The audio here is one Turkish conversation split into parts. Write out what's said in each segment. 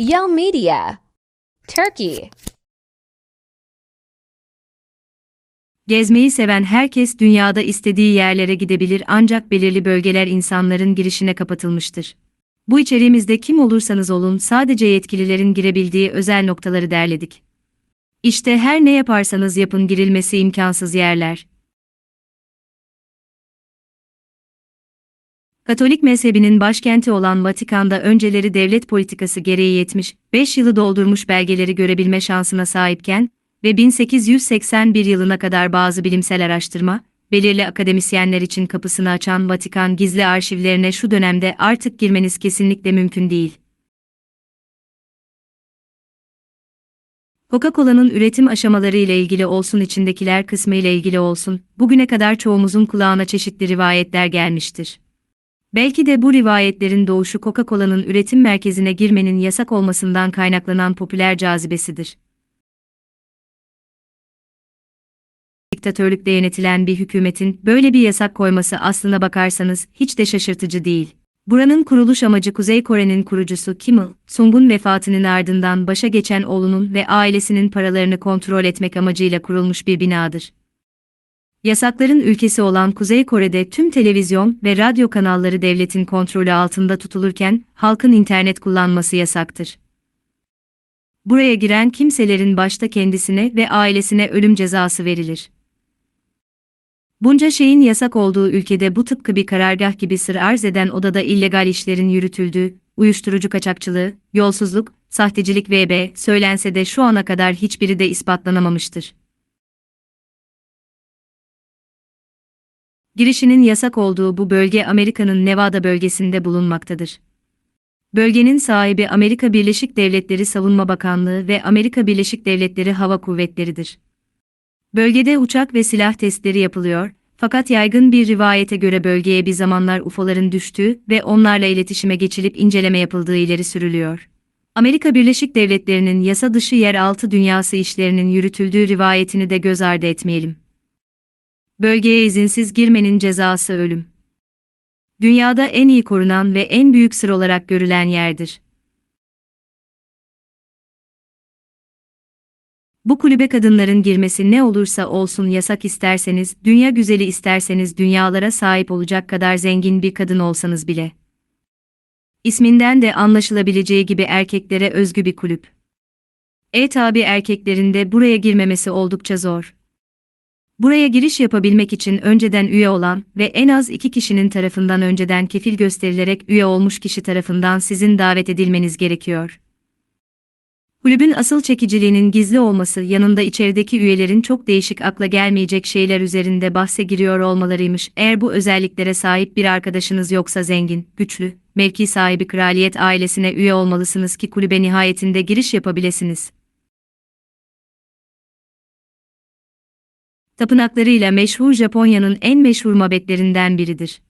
Yell Media. Turkey. Gezmeyi seven herkes dünyada istediği yerlere gidebilir ancak belirli bölgeler insanların girişine kapatılmıştır. Bu içeriğimizde kim olursanız olun sadece yetkililerin girebildiği özel noktaları derledik. İşte her ne yaparsanız yapın girilmesi imkansız yerler. Katolik mezhebinin başkenti olan Vatikan'da önceleri devlet politikası gereği 75 yılı doldurmuş belgeleri görebilme şansına sahipken ve 1881 yılına kadar bazı bilimsel araştırma, belirli akademisyenler için kapısını açan Vatikan gizli arşivlerine şu dönemde artık girmeniz kesinlikle mümkün değil. Coca-Cola'nın üretim aşamaları ile ilgili olsun içindekiler kısmı ile ilgili olsun, bugüne kadar çoğumuzun kulağına çeşitli rivayetler gelmiştir. Belki de bu rivayetlerin doğuşu Coca-Cola'nın üretim merkezine girmenin yasak olmasından kaynaklanan popüler cazibesidir. Diktatörlükle yönetilen bir hükümetin böyle bir yasak koyması aslına bakarsanız hiç de şaşırtıcı değil. Buranın kuruluş amacı Kuzey Kore'nin kurucusu Kim Il-sung'un vefatının ardından başa geçen oğlunun ve ailesinin paralarını kontrol etmek amacıyla kurulmuş bir binadır. Yasakların ülkesi olan Kuzey Kore'de tüm televizyon ve radyo kanalları devletin kontrolü altında tutulurken halkın internet kullanması yasaktır. Buraya giren kimselerin başta kendisine ve ailesine ölüm cezası verilir. Bunca şeyin yasak olduğu ülkede bu tıpkı bir karargah gibi sır arz eden odada illegal işlerin yürütüldüğü, uyuşturucu kaçakçılığı, yolsuzluk, sahtecilik vb. söylense de şu ana kadar hiçbiri de ispatlanamamıştır. Girişinin yasak olduğu bu bölge Amerika'nın Nevada bölgesinde bulunmaktadır. Bölgenin sahibi Amerika Birleşik Devletleri Savunma Bakanlığı ve Amerika Birleşik Devletleri Hava Kuvvetleri'dir. Bölgede uçak ve silah testleri yapılıyor, fakat yaygın bir rivayete göre bölgeye bir zamanlar UFO'ların düştüğü ve onlarla iletişime geçilip inceleme yapıldığı ileri sürülüyor. Amerika Birleşik Devletleri'nin yasa dışı yeraltı dünyası işlerinin yürütüldüğü rivayetini de göz ardı etmeyelim. Bölgeye izinsiz girmenin cezası ölüm. Dünyada en iyi korunan ve en büyük sır olarak görülen yerdir. Bu kulübe kadınların girmesi ne olursa olsun yasak isterseniz, dünya güzeli isterseniz dünyalara sahip olacak kadar zengin bir kadın olsanız bile. İsminden de anlaşılabileceği gibi erkeklere özgü bir kulüp. E tabi erkeklerin de buraya girmemesi oldukça zor. Buraya giriş yapabilmek için önceden üye olan ve en az iki kişinin tarafından önceden kefil gösterilerek üye olmuş kişi tarafından sizin davet edilmeniz gerekiyor. Kulübün asıl çekiciliğinin gizli olması yanında içerideki üyelerin çok değişik akla gelmeyecek şeyler üzerinde bahse giriyor olmalarıymış. Eğer bu özelliklere sahip bir arkadaşınız yoksa zengin, güçlü, mevki sahibi kraliyet ailesine üye olmalısınız ki kulübe nihayetinde giriş yapabilirsiniz. Tapınaklarıyla meşhur Japonya'nın en meşhur mabetlerinden biridir.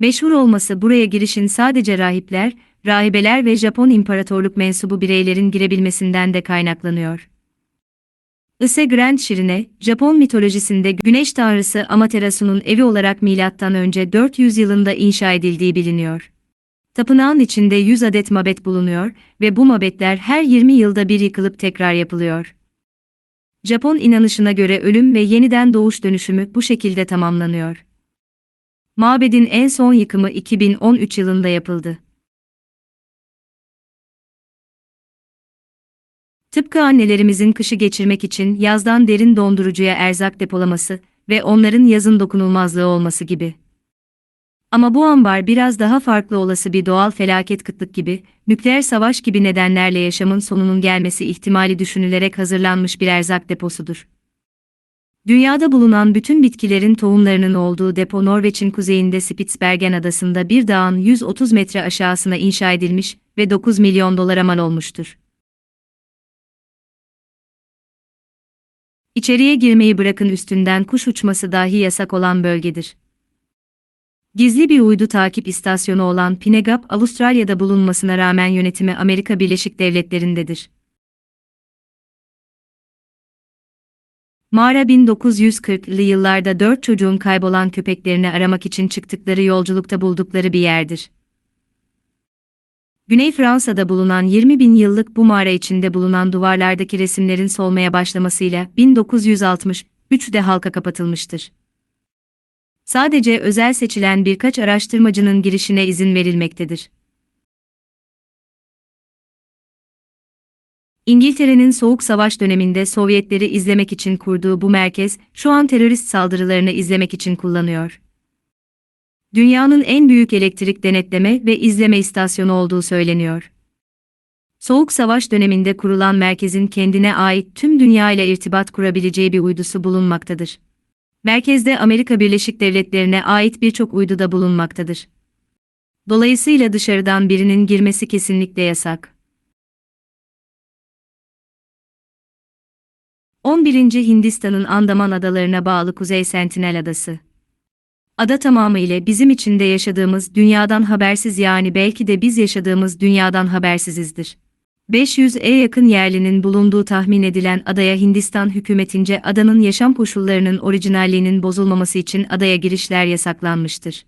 Meşhur olması buraya girişin sadece rahipler, rahibeler ve Japon İmparatorluk mensubu bireylerin girebilmesinden de kaynaklanıyor. Ise Grand Shirine, Japon mitolojisinde güneş tanrısı Amaterasu'nun evi olarak M.Ö. 400 yılında inşa edildiği biliniyor. Tapınağın içinde 100 adet mabet bulunuyor ve bu mabetler her 20 yılda bir yıkılıp tekrar yapılıyor. Japon inanışına göre ölüm ve yeniden doğuş dönüşümü bu şekilde tamamlanıyor. Mabedin en son yıkımı 2013 yılında yapıldı. Tıpkı annelerimizin kışı geçirmek için yazdan derin dondurucuya erzak depolaması ve onların yazın dokunulmazlığı olması gibi. Ama bu ambar biraz daha farklı olası bir doğal felaket kıtlık gibi, nükleer savaş gibi nedenlerle yaşamın sonunun gelmesi ihtimali düşünülerek hazırlanmış bir erzak deposudur. Dünyada bulunan bütün bitkilerin tohumlarının olduğu depo Norveç'in kuzeyinde Spitsbergen adasında bir dağın 130 metre aşağısına inşa edilmiş ve 9 milyon dolara mal olmuştur. İçeriye girmeyi bırakın üstünden kuş uçması dahi yasak olan bölgedir. Gizli bir uydu takip istasyonu olan Pinegap, Avustralya'da bulunmasına rağmen yönetimi Amerika Birleşik Devletleri'ndedir. Mağara 1940'lı yıllarda dört çocuğun kaybolan köpeklerini aramak için çıktıkları yolculukta buldukları bir yerdir. Güney Fransa'da bulunan 20 bin yıllık bu mağara içinde bulunan duvarlardaki resimlerin solmaya başlamasıyla 1963'de halka kapatılmıştır. Sadece özel seçilen birkaç araştırmacının girişine izin verilmektedir. İngiltere'nin Soğuk Savaş döneminde Sovyetleri izlemek için kurduğu bu merkez, şu an terörist saldırılarını izlemek için kullanıyor. Dünyanın en büyük elektrik denetleme ve izleme istasyonu olduğu söyleniyor. Soğuk Savaş döneminde kurulan merkezin kendine ait tüm dünya ile irtibat kurabileceği bir uydusu bulunmaktadır. Merkezde Amerika Birleşik Devletleri'ne ait birçok uydu da bulunmaktadır. Dolayısıyla dışarıdan birinin girmesi kesinlikle yasak. 11. Hindistan'ın Andaman adalarına bağlı Kuzey Sentinel Adası. Ada tamamıyla bizim içinde yaşadığımız dünyadan habersiz yani belki de biz yaşadığımız dünyadan habersizizdir. 500'e yakın yerlinin bulunduğu tahmin edilen adaya Hindistan hükümetince adanın yaşam koşullarının orijinalliğinin bozulmaması için adaya girişler yasaklanmıştır.